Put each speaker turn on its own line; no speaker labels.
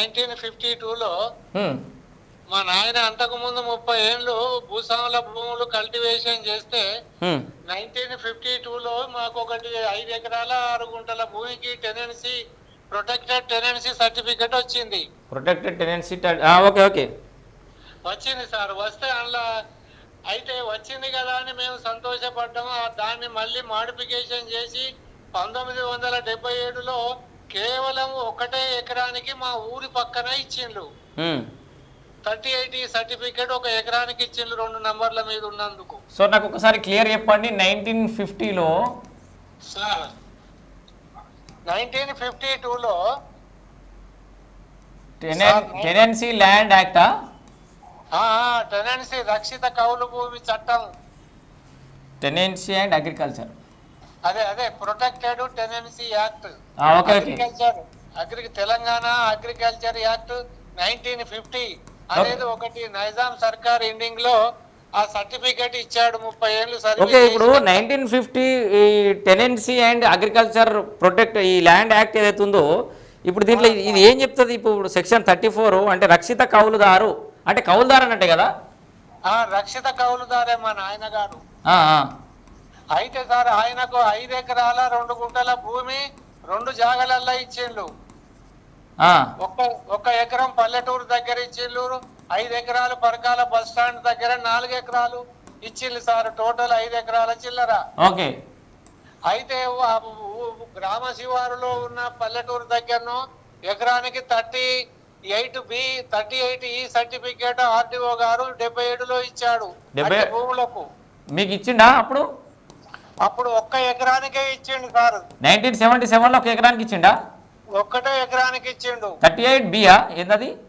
Nineteen fifty టూలో మా నాయన అంతకు ముందు ముప్పై ఏళ్ళు భూస్వాముల భూములు కల్టివేషన్ చేస్తే నైన్టీన్ ఫిఫ్టీ టూలో మాకు ఒకటి ఐదు ఎకరాల ఆరు గుంటల భూమికి టెనెన్సీ ప్రొటెక్టెడ్ టెనెన్సీ సర్టిఫికెట్ వచ్చింది.
Protected tenancy okay okay.
వచ్చింది సార్ వస్తే అందులో అయితే వచ్చింది కదా అని మేము సంతోషపడ్డాము. దాన్ని మళ్ళీ మాడిఫికేషన్ చేసి పంతొమ్మిది వందల డెబ్బై ఏడులో కేవలం ఒకటే ఎకరానికి మా ఊరి పక్కన ఇచ్చిండ్రు. థర్టీ ఎయిట్ సర్టిఫికేట్ ఒక ఎకరానికి ఇచ్చిండ్రు రెండు నంబర్ల మీద ఉన్నందుకు.
సో నాకు ఒకసారి క్లియర్ చెప్పండి నైన్టీన్ ఫిఫ్టీలో
సార్ నైన్టీన్ ఫిఫ్టీ టూలో
టెనెన్సీ ల్యాండ్ యాక్టా?
టెనెన్సీ రక్షిత కౌలు భూమి చట్టం.
Tenancy and agriculture.
అదే అదే protected tenancy act agriculture agri Telangana agriculture act nineteen fifty అనేది ఒకటి. నైజాం సర్కార్ ఎండింగ్లో ఆ సర్టిఫికేట్ ఇచ్చాడు ముప్పై ఏళ్ళు
ఓకే ఇప్పుడు నైన్టీన్ ఫిఫ్టీ ఈ టెనెన్సీ అండ్ అగ్రికల్చర్ ప్రొటెక్ట్ ఈ ల్యాండ్ యాక్ట్ ఏదైతే ఉందో ఇప్పుడు దీంట్లో ఇది ఏం చెప్తుంది? ఇప్పుడు సెక్షన్ థర్టీ ఫోర్ అంటే రక్షిత కౌలుదారు. అంటే కౌలుదారు అన్నట్టే కదా?
ఆ రక్షిత కౌలుదారే మా నాయన గారు. అయితే సార్ ఆయనకు ఐదు ఎకరాల రెండు గుంటల భూమి రెండు జాగలల్లో ఇచ్చిండ్రు
ఆ,
ఒక్క ఒక్క ఎకరం పల్లెటూరు దగ్గర ఇచ్చిళ్ళు ఐదు ఎకరాలు పరకాల బస్ స్టాండ్ దగ్గర నాలుగు ఎకరాలు ఇచ్చిళ్ళు సార్ టోటల్ ఐదు ఎకరాల చిల్లర.
ఓకే.
అయితే గ్రామ శివారులో ఉన్న పల్లెటూరు దగ్గరను ఎకరానికి thirty eight B thirty eight ఈ సర్టిఫికేట్ ఆర్డీఓ గారు డెబ్బై ఏడులో ఇచ్చాడు. భూములకు.
మీకు ఇచ్చిండా అప్పుడు?
అప్పుడు ఒక్క ఎకరానికే ఇచ్చిండు సార్.
నైన్టీన్ సెవెంటీ సెవెన్లో ఒక ఎకరానికి ఇచ్చిండా?
ఒక్కటే ఎకరానికి ఇచ్చిండు.
థర్టీ ఎయిట్ బియా ఏందది?